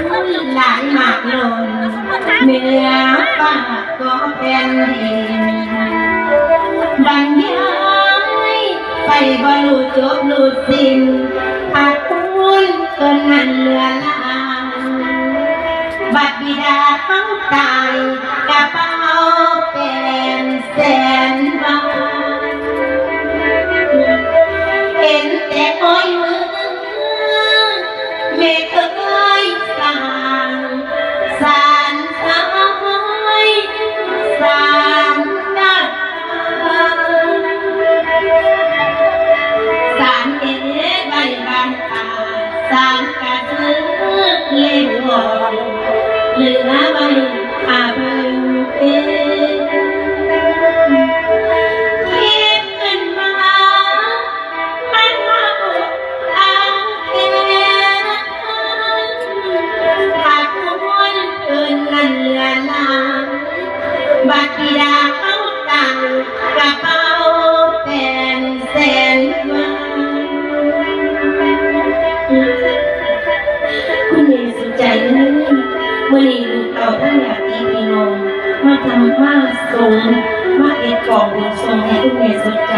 ยหลายหมากลนเหนือฟ้าก็เป็นดินบรรยายไปบรรลุจบลุสิ้นหากคุณเกินนั้นเหลือลางบัดบิดาเขาตายกระเป๋าเป็นแสน เล่ มื่อนี้ลูกเราทั้งอยากตีพีนงมาทำผ้าทรงมาเอ็ดกล่องบุญทรงให้ทุกเมสนใจ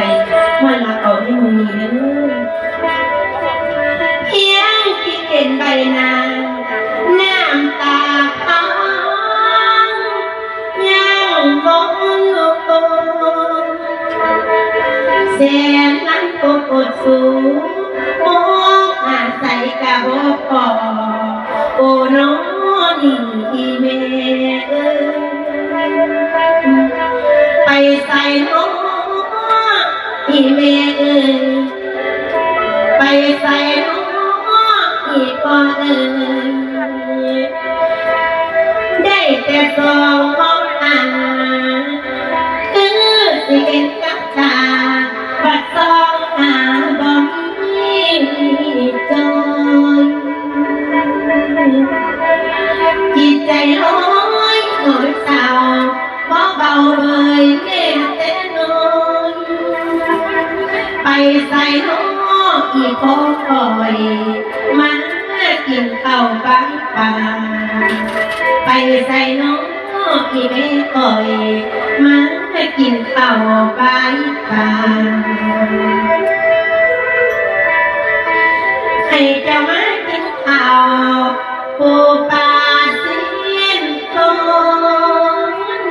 มาลาเอาให้มึงมีนะเพียงที่เห็นใบนา อีเมเอ่ยไปใส่น้องอีกอเอ่ยได้แต่สองห้องอ่าน ใส่น้องอีพอคอยมากินข้าวบ้านป่าไปใส่น้องอีแม่คอยมากินข้าวบ้านป่าให้เจ้ามากินข้าวปูปลาเส้นโต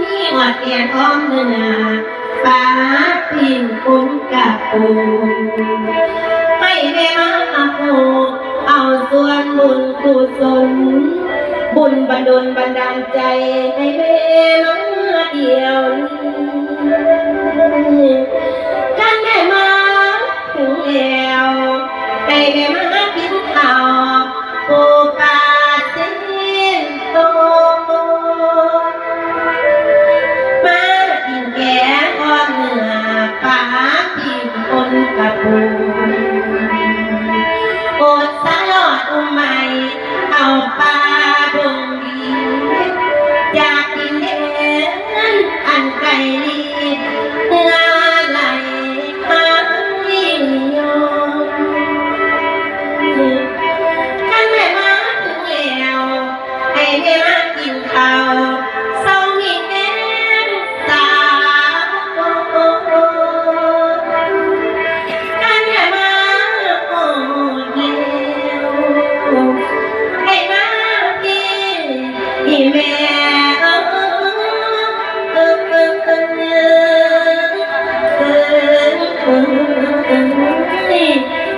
นี่หอดแก่ท้องเนื้อ กับปูให้แม่มาปูเอาส่วนบุญกุศลบุญบันดลบันดาลใจให้แม่มาเดียวท่านได้มาถึงแล้วให้ได้มา กับ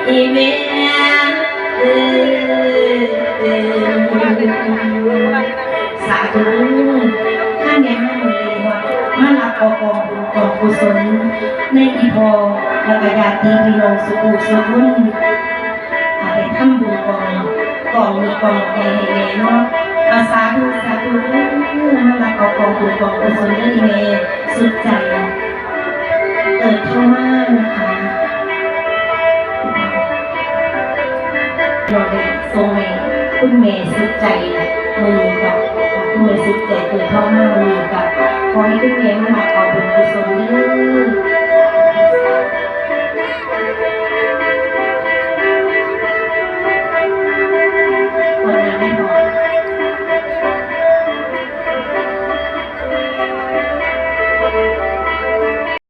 ออเออสาธุท่านยังไม่มีว่ามารับเอากองบุญกองกุศลในอีพอแล้วก็ญาติพี่น้องสุขุสุขุนอาไปทำบุญกองกองมีกองแห่เนาะอาสาธุสาธุเด้อมาละกองกองบุญกองกุศลเด้ออีเมสุดใจเกิดเข้ามา โราได้ทรงเมคุณเมย์สุดใจมือกับคุณเมย์สุดใจเกิดเข้ามามือกับขอให้คุณเมย์มาหาเอาบุญกุศลเด้